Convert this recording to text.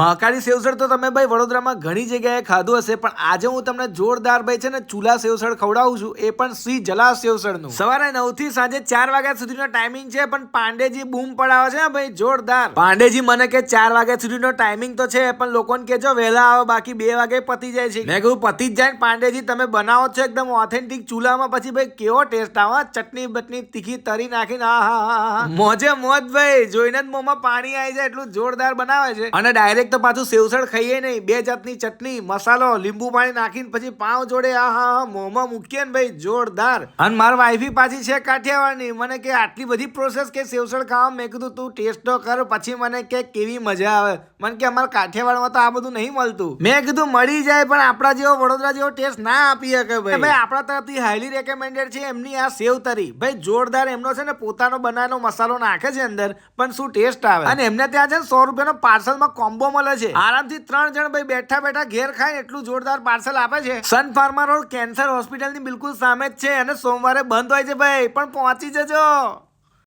મહાકાળી સેવસળ તો તમે ભાઈ વડોદરામાં ઘણી જગ્યાએ ખાધું હશે, પણ આજે હું તમને જોરદાર ભાઈ છે ને ચૂલા સેવસળ ખવડાવું છું, એ પણ શ્રી જલા સેવસળનું. સવારે નવથી સાંજે ચાર વાગ્યા સુધીનો ટાઈમિંગ છે, પણ પાંડેજી બૂમ પડાવે છે ને ભાઈ, જોરદાર. પાંડેજી મને કે ચાર વાગ્યા સુધીનો ટાઈમિંગ તો છે, પણ લોકોને કેજો વહેલા આવો, બાકી બે વાગે પતી જાય છે. મેં કહ્યું પતી જ જાય પાંડેજી, તમે બનાવો છો એકદમ ઓથેન્ટિક ચૂલામાં, પછી ભાઈ કેવો ટેસ્ટ આવે ચટણી બટની તીખી તરી નાખીને આ હા હા મોજે મોજ ભાઈ, જોઈને જ મોંમાં પાણી આવી જાય, એટલું જોરદાર બનાવે છે. અને ડાયરેક્ટ તો પાછું સેવસળ ખાઈએ નહીં. બે જાતની ચટણી મસાલો લીંબુ પાણી નાખીને પછી પાવ જોડે. આ હા હા મોંમાં મૂકીએ ને ભાઈ જોરદાર. અને મારી વાઈફી પાછી છે કાઠિયાવાડની. મને કે આટલી બધી પ્રોસેસ કે સેવસળ ખાવા મેં કીધું તું ટેસ્ટ તો કર પછી મને કે કેવી મજા આવે. મને કે અમારા કાઠિયાવાડમાં તો આ બધું નહીં મળતું. મેં કીધું મળી જાય પણ આપણા જેવો વડોદરા જેવો ટેસ્ટ ના આપી શકે ભાઈ. ભાઈ આપણા તરફથી હાઈલી રેકમેન્ડેડ છે એમની આ સેવ તરી. ભાઈ જોરદાર એમનો છે ને પોતાનો બનાવેલો મસાલો નાખે છે અંદર પણ શું ટેસ્ટ આવે? અને એમને ત્યાં છે ને સો રૂપિયાનો પાર્સલમાં કોમ્બો મળે છે. આરામથી ત્રણ જણ ભાઈ બેઠા બેઠા ઘેર ખાય એટલું જોરદાર પાર્સલ આપે છે. સન ફાર્મા રોડ કેન્સર હોસ્પિટલની બિલકુલ સામે જ છે અને સોમવારે બંધ હોય છે ભાઈ પણ પહોંચી જજો.